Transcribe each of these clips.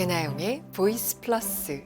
배나영의 보이스 플러스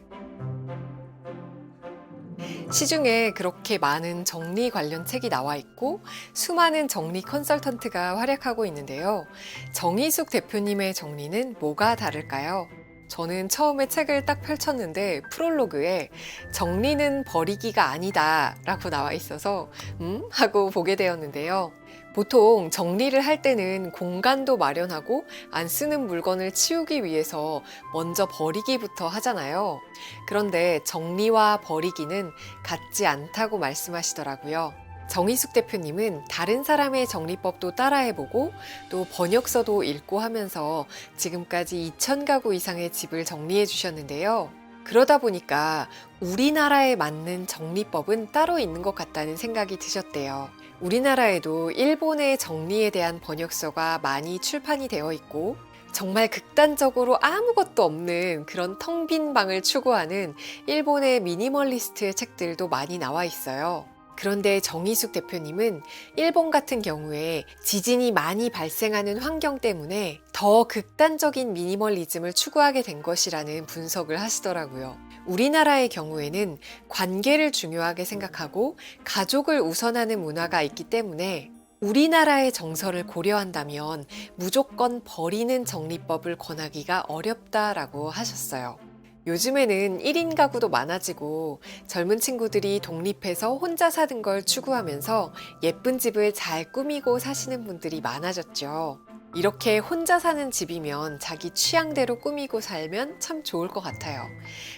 시중에 그렇게 많은 정리 관련 책이 나와 있고 수많은 정리 컨설턴트가 활약하고 있는데요. 정희숙 대표님의 정리는 뭐가 다를까요? 저는 처음에 책을 딱 펼쳤는데 프롤로그에 정리는 버리기가 아니다 라고 나와 있어서 음? 하고 보게 되었는데요. 보통 정리를 할 때는 공간도 마련하고 안 쓰는 물건을 치우기 위해서 먼저 버리기부터 하잖아요. 그런데 정리와 버리기는 같지 않다고 말씀하시더라고요. 정희숙 대표님은 다른 사람의 정리법도 따라해보고 또 번역서도 읽고 하면서 지금까지 2,000가구 이상의 집을 정리해 주셨는데요. 그러다 보니까 우리나라에 맞는 정리법은 따로 있는 것 같다는 생각이 드셨대요. 우리나라에도 일본의 정리에 대한 번역서가 많이 출판이 되어 있고 정말 극단적으로 아무것도 없는 그런 텅 빈 방을 추구하는 일본의 미니멀리스트의 책들도 많이 나와 있어요. 그런데 정희숙 대표님은 일본 같은 경우에 지진이 많이 발생하는 환경 때문에 더 극단적인 미니멀리즘을 추구하게 된 것이라는 분석을 하시더라고요. 우리나라의 경우에는 관계를 중요하게 생각하고 가족을 우선하는 문화가 있기 때문에 우리나라의 정서를 고려한다면 무조건 버리는 정리법을 권하기가 어렵다라고 하셨어요. 요즘에는 1인 가구도 많아지고 젊은 친구들이 독립해서 혼자 사는 걸 추구하면서 예쁜 집을 잘 꾸미고 사시는 분들이 많아졌죠. 이렇게 혼자 사는 집이면 자기 취향대로 꾸미고 살면 참 좋을 것 같아요.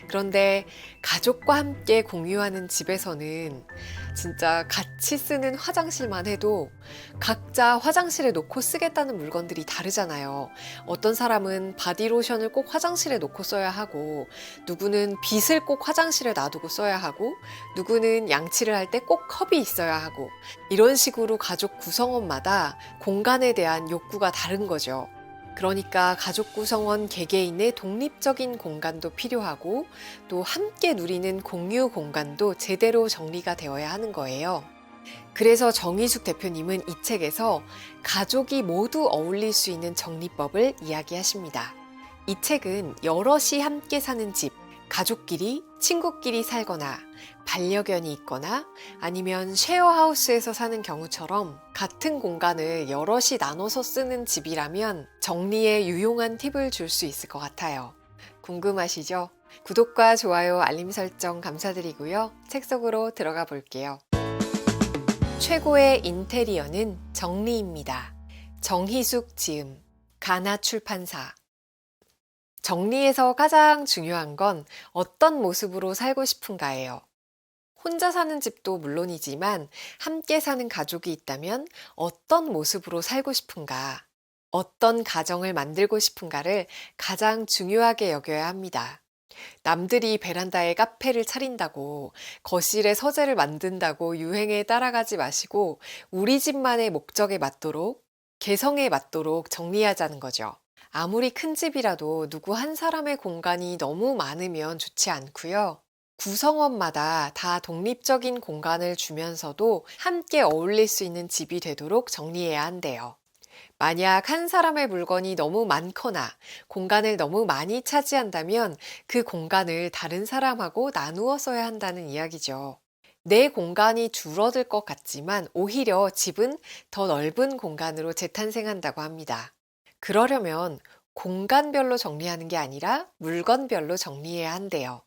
그런데 가족과 함께 공유하는 집에서는 진짜 같이 쓰는 화장실만 해도 각자 화장실에 놓고 쓰겠다는 물건들이 다르잖아요. 어떤 사람은 바디로션을 꼭 화장실에 놓고 써야 하고, 누구는 빗을 꼭 화장실에 놔두고 써야 하고, 누구는 양치를 할 때 꼭 컵이 있어야 하고, 이런 식으로 가족 구성원마다 공간에 대한 욕구가 다른 거죠. 그러니까 가족 구성원 개개인의 독립적인 공간도 필요하고 또 함께 누리는 공유 공간도 제대로 정리가 되어야 하는 거예요. 그래서 정희숙 대표님은 이 책에서 가족이 모두 어울릴 수 있는 정리법을 이야기하십니다. 이 책은 여럿이 함께 사는 집, 가족끼리, 친구끼리 살거나 반려견이 있거나 아니면 쉐어하우스에서 사는 경우처럼 같은 공간을 여럿이 나눠서 쓰는 집이라면 정리에 유용한 팁을 줄 수 있을 것 같아요. 궁금하시죠? 구독과 좋아요, 알림 설정 감사드리고요. 책 속으로 들어가 볼게요. 최고의 인테리어는 정리입니다. 정희숙 지음, 가나 출판사. 정리에서 가장 중요한 건 어떤 모습으로 살고 싶은가예요. 혼자 사는 집도 물론이지만 함께 사는 가족이 있다면 어떤 모습으로 살고 싶은가, 어떤 가정을 만들고 싶은가를 가장 중요하게 여겨야 합니다. 남들이 베란다에 카페를 차린다고 거실에 서재를 만든다고 유행에 따라가지 마시고 우리 집만의 목적에 맞도록 개성에 맞도록 정리하자는 거죠. 아무리 큰 집이라도 누구 한 사람의 공간이 너무 많으면 좋지 않고요. 구성원마다 다 독립적인 공간을 주면서도 함께 어울릴 수 있는 집이 되도록 정리해야 한대요. 만약 한 사람의 물건이 너무 많거나 공간을 너무 많이 차지한다면 그 공간을 다른 사람하고 나누어 써야 한다는 이야기죠. 내 공간이 줄어들 것 같지만 오히려 집은 더 넓은 공간으로 재탄생한다고 합니다. 그러려면 공간별로 정리하는 게 아니라 물건별로 정리해야 한대요.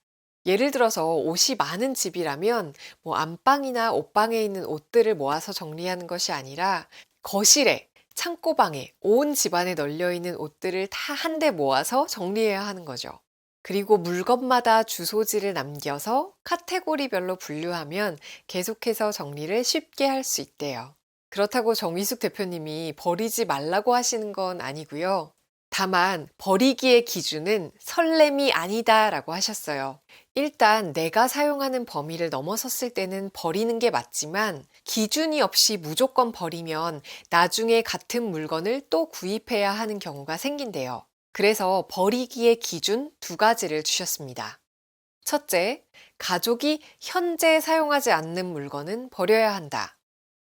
예를 들어서 옷이 많은 집이라면 뭐 안방이나 옷방에 있는 옷들을 모아서 정리하는 것이 아니라 거실에 창고방에 온 집안에 널려 있는 옷들을 다 한데 모아서 정리해야 하는 거죠. 그리고 물건마다 주소지를 남겨서 카테고리별로 분류하면 계속해서 정리를 쉽게 할 수 있대요. 그렇다고 정희숙 대표님이 버리지 말라고 하시는 건 아니고요. 다만 버리기의 기준은 설렘이 아니다라고 하셨어요. 일단 내가 사용하는 범위를 넘어섰을 때는 버리는 게 맞지만 기준이 없이 무조건 버리면 나중에 같은 물건을 또 구입해야 하는 경우가 생긴대요. 그래서 버리기의 기준 두 가지를 주셨습니다. 첫째, 가족이 현재 사용하지 않는 물건은 버려야 한다.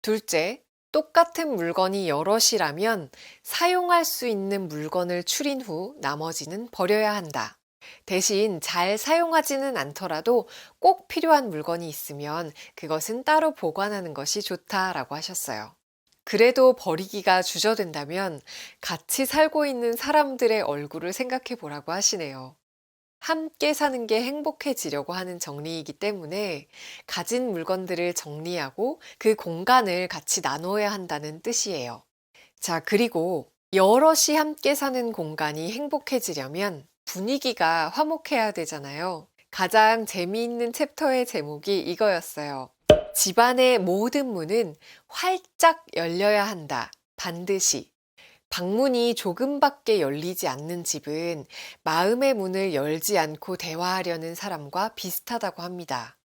둘째, 똑같은 물건이 여럿이라면 사용할 수 있는 물건을 추린 후 나머지는 버려야 한다. 대신 잘 사용하지는 않더라도 꼭 필요한 물건이 있으면 그것은 따로 보관하는 것이 좋다라고 하셨어요. 그래도 버리기가 주저된다면 같이 살고 있는 사람들의 얼굴을 생각해 보라고 하시네요. 함께 사는 게 행복해지려고 하는 정리이기 때문에 가진 물건들을 정리하고 그 공간을 같이 나눠야 한다는 뜻이에요. 자, 그리고 여럿이 함께 사는 공간이 행복해지려면 분위기가 화목해야 되잖아요. 가장 재미있는 챕터의 제목이 이거였어요. 집안의 모든 문은 활짝 열려야 한다. 반드시. 방문이 조금밖에 열리지 않는 집은 마음의 문을 열지 않고 대화하려는 사람과 비슷하다고 합니다.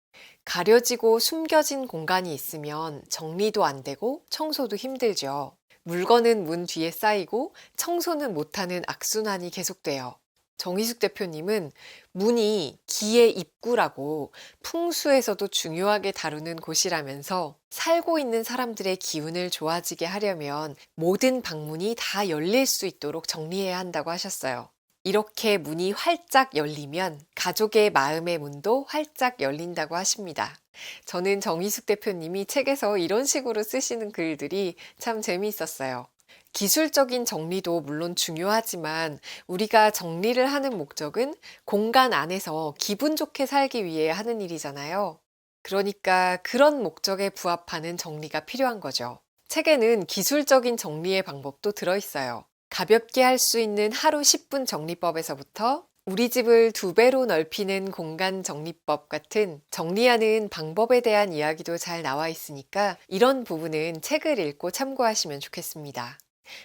가려지고 숨겨진 공간이 있으면 정리도 안 되고 청소도 힘들죠. 물건은 문 뒤에 쌓이고 청소는 못하는 악순환이 계속돼요. 정희숙 대표님은 문이 기의 입구라고 풍수에서도 중요하게 다루는 곳이라면서 살고 있는 사람들의 기운을 좋아지게 하려면 모든 방문이 다 열릴 수 있도록 정리해야 한다고 하셨어요. 이렇게 문이 활짝 열리면 가족의 마음의 문도 활짝 열린다고 하십니다. 저는 정희숙 대표님이 책에서 이런 식으로 쓰시는 글들이 참 재미있었어요. 기술적인 정리도 물론 중요하지만 우리가 정리를 하는 목적은 공간 안에서 기분 좋게 살기 위해 하는 일이잖아요. 그러니까 그런 목적에 부합하는 정리가 필요한 거죠. 책에는 기술적인 정리의 방법도 들어있어요. 가볍게 할 수 있는 하루 10분 정리법에서부터 우리 집을 두 배로 넓히는 공간 정리법 같은 정리하는 방법에 대한 이야기도 잘 나와 있으니까 이런 부분은 책을 읽고 참고하시면 좋겠습니다.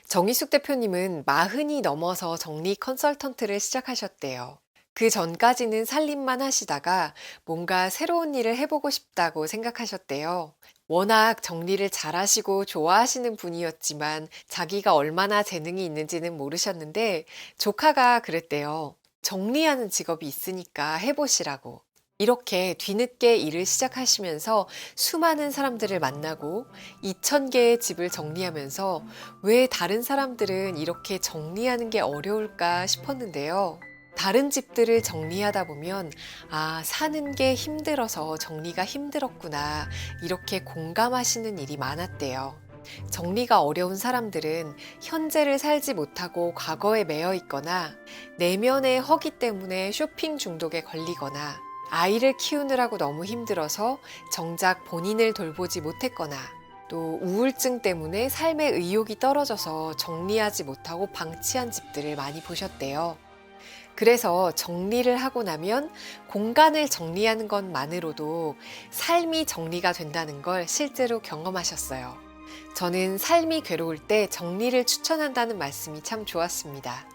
정희숙 대표님은 마흔이 넘어서 정리 컨설턴트를 시작하셨대요. 그 전까지는 살림만 하시다가 뭔가 새로운 일을 해보고 싶다고 생각하셨대요. 워낙 정리를 잘하시고 좋아하시는 분이었지만 자기가 얼마나 재능이 있는지는 모르셨는데 조카가 그랬대요. 정리하는 직업이 있으니까 해보시라고. 이렇게 뒤늦게 일을 시작하시면서 수많은 사람들을 만나고 2,000개의 집을 정리하면서 왜 다른 사람들은 이렇게 정리하는 게 어려울까 싶었는데요. 다른 집들을 정리하다 보면, 아, 사는 게 힘들어서 정리가 힘들었구나. 이렇게 공감하시는 일이 많았대요. 정리가 어려운 사람들은 현재를 살지 못하고 과거에 매여 있거나 내면의 허기 때문에 쇼핑 중독에 걸리거나 아이를 키우느라고 너무 힘들어서 정작 본인을 돌보지 못했거나 또 우울증 때문에 삶의 의욕이 떨어져서 정리하지 못하고 방치한 집들을 많이 보셨대요. 그래서 정리를 하고 나면 공간을 정리하는 것만으로도 삶이 정리가 된다는 걸 실제로 경험하셨어요. 저는 삶이 괴로울 때 정리를 추천한다는 말씀이 참 좋았습니다.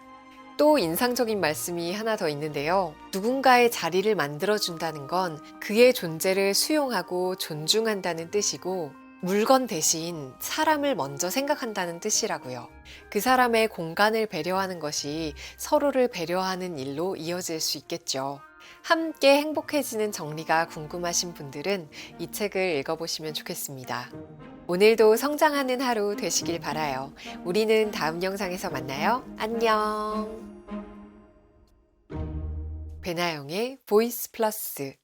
또 인상적인 말씀이 하나 더 있는데요. 누군가의 자리를 만들어준다는 건 그의 존재를 수용하고 존중한다는 뜻이고, 물건 대신 사람을 먼저 생각한다는 뜻이라고요. 그 사람의 공간을 배려하는 것이 서로를 배려하는 일로 이어질 수 있겠죠. 함께 행복해지는 정리가 궁금하신 분들은 이 책을 읽어보시면 좋겠습니다. 오늘도 성장하는 하루 되시길 바라요. 우리는 다음 영상에서 만나요. 안녕. 배나영의 보이스 플러스